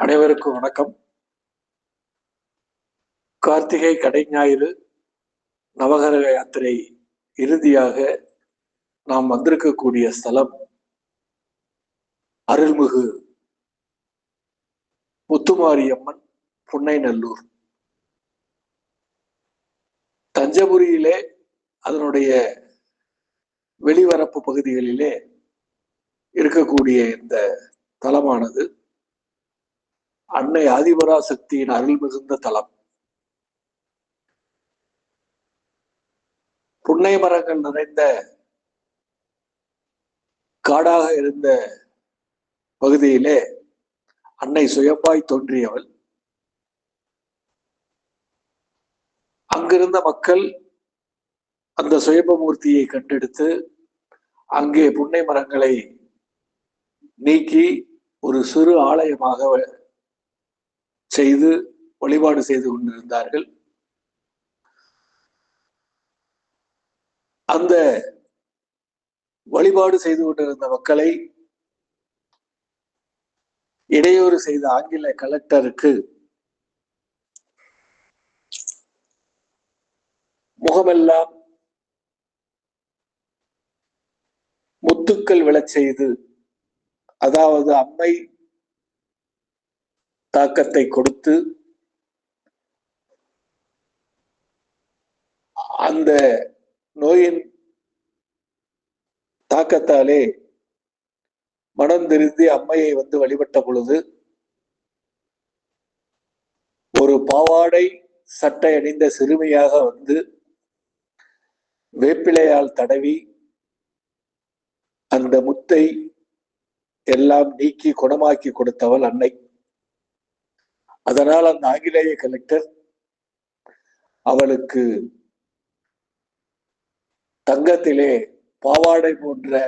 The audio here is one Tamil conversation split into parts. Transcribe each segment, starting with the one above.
அனைவருக்கும் வணக்கம். கார்த்திகை கடை ஞாயிறு நவகரக யாத்திரை இறுதியாக நாம் வந்திருக்கக்கூடிய ஸ்தலம் அருள்மிகு முத்துமாரியம்மன் புன்னைநல்லூர். தஞ்சபுரியிலே அதனுடைய வெளிவரப்பு பகுதிகளிலே இருக்கக்கூடிய இந்த தலமானது. அன்னை ஆதிபராசக்தியின் அருள் மிகுந்த தலம். புன்னை மரங்கள் நிறைந்த காடாக இருந்த பகுதியிலே அன்னை சுயப்பாய் தோன்றியவள். அங்கிருந்த மக்கள் அந்த சுயம்பமூர்த்தியை கண்டெடுத்து அங்கே புன்னை மரங்களை நீக்கி ஒரு சிறு ஆலயமாக செய்து வழிபாடு செய்து கொண்டிருந்தார்கள். அந்த வழிபாடு செய்து கொண்டிருந்த மக்களை இடையூறு செய்த ஆங்கில கலெக்டருக்கு முகமெல்லாம் முத்துக்கள் விழச் செய்து அதாவது அம்மை தாக்கத்தை கொடுத்து அந்த நோயின் தாக்கத்தாலே மனம் திருந்தி அம்மையை வந்து வழிபட்ட பொழுது ஒரு பாவாடை சட்டை அணிந்த சிறுமியாக வந்து வேப்பிலையால் தடவி அந்த முத்தை எல்லாம் நீக்கி குணமாக்கி கொடுத்தவள் அன்னை. அதனால் அந்த ஆங்கிலேய கலெக்டர் அவளுக்கு தங்கத்திலே பாவாடை போன்ற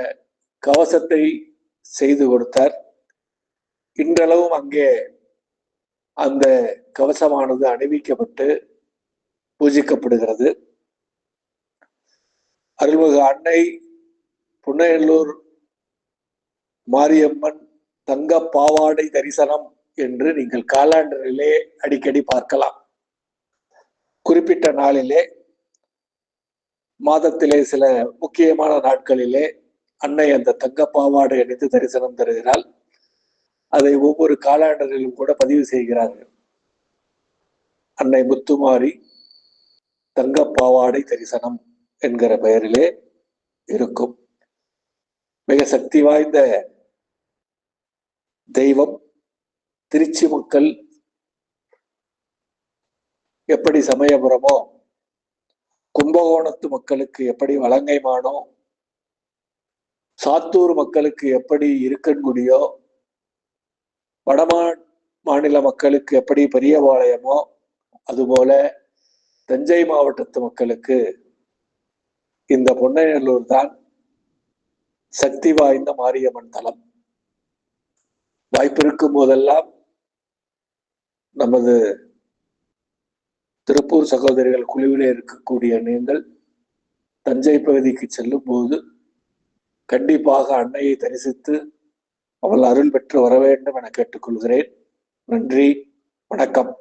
கவசத்தை செய்து கொடுத்தார். இன்றளவும் அங்கே அந்த கவசமானது அணிவிக்கப்பட்டு பூஜிக்கப்படுகிறது. அருள்மிகு அன்னை புன்னையல்லூர் மாரியம்மன் தங்க பாவாடை தரிசனம் என்று நீங்கள் காலாண்டரிலே அடிக்கடி பார்க்கலாம். குறிப்பிட்ட நாளிலே மாதத்திலே சில முக்கியமான நாட்களிலே அன்னை அந்த தங்க பாவாடை அணிந்து தரிசனம் தருகிறாள். அதை ஒவ்வொரு காலாண்டரிலும் கூட பதிவு செய்கிறார்கள். அன்னை முத்துமாரி தங்க பாவாடை தரிசனம் என்கிற பெயரிலே இருக்கும். மிக சக்தி வாய்ந்த தெய்வம் திருச்சி மக்கள் எப்படி சமயபுரமோ கும்பகோணத்து மக்களுக்கு எப்படி வலங்கைமானோ சாத்தூர் மக்களுக்கு எப்படி இருக்கன்குடியோ வடமா மாநில மக்களுக்கு எப்படி பெரியபாளையமோ அதுபோல தஞ்சை மாவட்டத்து மக்களுக்கு இந்த பொன்னைநல்லூர் தான் சக்தி வாய்ந்த மாரியம்மன் தலம். வாய்ப்பிருக்கும் போதெல்லாம் நமது திருப்பூர் சகோதரிகள் குழுவிலே இருக்கக்கூடிய நீங்கள் தஞ்சை பகுதிக்கு செல்லும் போது கண்டிப்பாக அன்னையை தரிசித்து அவள் அருள் பெற்று வர வேண்டும் என கேட்டுக்கொள்கிறேன். நன்றி. வணக்கம்.